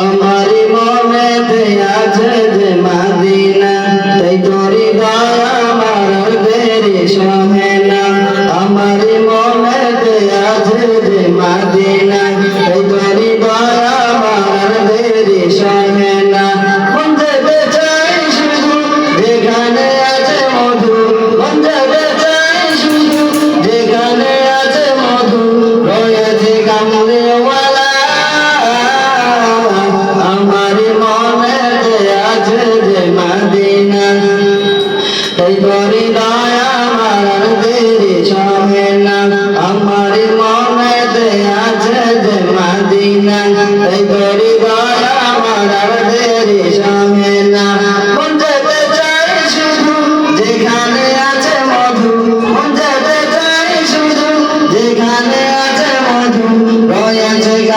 আমার মনে আছে যে মাদিনা, তাই তোরি আমার দেরি সহে না। আমার মনে আছে যে মাদিনা, তাই তোরি আমার দেরি সহে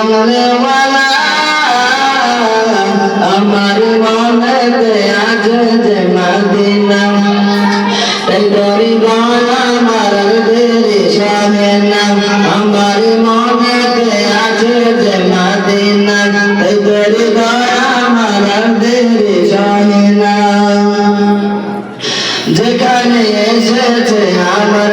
কমলেওয়ালা আমার মনেতে আজ যে মাদিনা। এই গরিব আমার দেরি সহে না, আমার মনেতে আজ যে মাদিনা। এই গরিব আমার যেখানে এসেছে আমার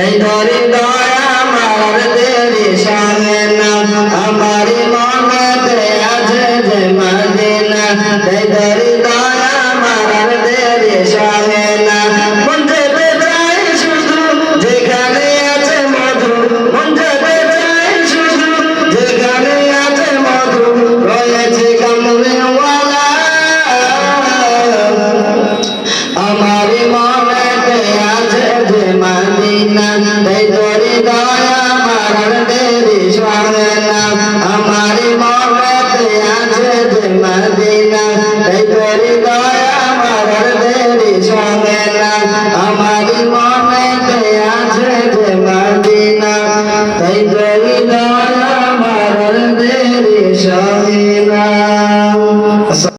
সেই ধরি দয়া আমার দেরি সাজে আমার না তাই করি দয়া আমার দেরি সঙ্গে না। মনে আছে